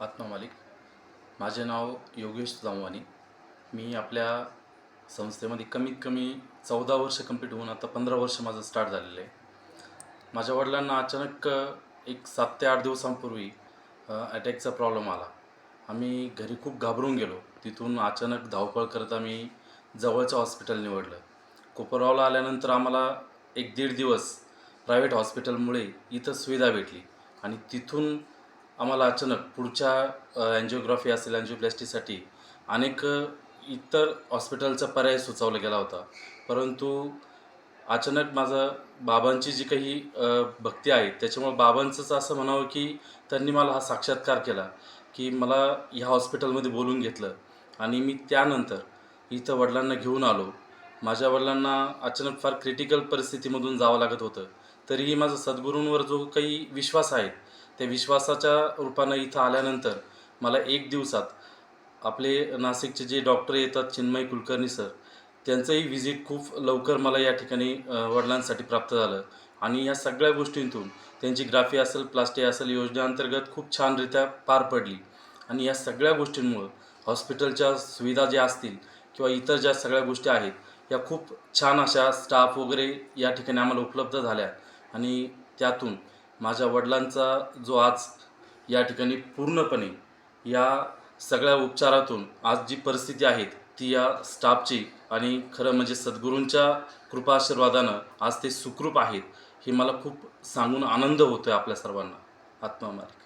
आत्मा मालिक. माझे नाव योगेश जामवानी. मी आपल्या संस्थेमध्ये कमीत कमी चौदा वर्ष कंप्लीट होऊन आता पंधरा वर्ष माझं स्टार्ट झालेलं आहे. माझ्या वडिलांना अचानक एक सात ते आठ दिवसांपूर्वी अटॅकचा प्रॉब्लेम आला. आम्ही घरी खूप घाबरून गेलो. तिथून अचानक धावपळ करत आम्ही जवळचं हॉस्पिटल निवडलं. कोपरगावला आल्यानंतर आम्हाला एक दीड दिवस प्रायव्हेट हॉस्पिटलमुळे इथं सुविधा भेटली आणि तिथून आम्हाला अचानक पुढच्या अँजिओग्राफी असेल अँजिओप्लॅस्टीसाठी अनेक इतर हॉस्पिटलचा पर्याय सुचवला गेला होता. परंतु अचानक माझं बाबांची जी काही भक्ती आहे त्याच्यामुळे बाबांचंच असं म्हणावं की त्यांनी मला हा साक्षात्कार केला की मला ह्या हॉस्पिटलमध्ये बोलून घेतलं. आणि मी त्यानंतर इथं वडिलांना घेऊन आलो. माझ्या वडिलांना अचानक फार क्रिटिकल परिस्थितीमधून जावं लागत होतं. तरीही माझा सद्गुरूंवर जो काही विश्वास आहे त्या विश्वासाच्या रूपानं इथं आल्यानंतर मला एक दिवसात आपले नाशिकचे जे डॉक्टर येतात चिन्मय कुलकर्णी सर त्यांचंही व्हिजिट खूप लवकर मला या ठिकाणी वडिलांसाठी प्राप्त झालं. आणि या सगळ्या गोष्टींतून त्यांची ग्राफी असेल प्लास्टिक असेल योजनेअंतर्गत खूप छानरित्या पार पडली. आणि या सगळ्या गोष्टींमुळं हॉस्पिटलच्या सुविधा ज्या असतील किंवा इतर ज्या सगळ्या गोष्टी आहेत या खूप छान अशा स्टाफ वगैरे या ठिकाणी आम्हाला उपलब्ध झाल्या. आणि त्यातून माझ्या वडिलांचा जो आज या ठिकाणी पूर्णपणे या सगळ्या उपचारातून आज जी परिस्थिती आहे ती या स्टाफची आणि खरं म्हणजे सद्गुरूंच्या कृपाशीर्वादानं आज ते सुखरूप आहेत हे मला खूप सांगून आनंद होतो आहे आपल्या सर्वांना. आत्मा मालिक.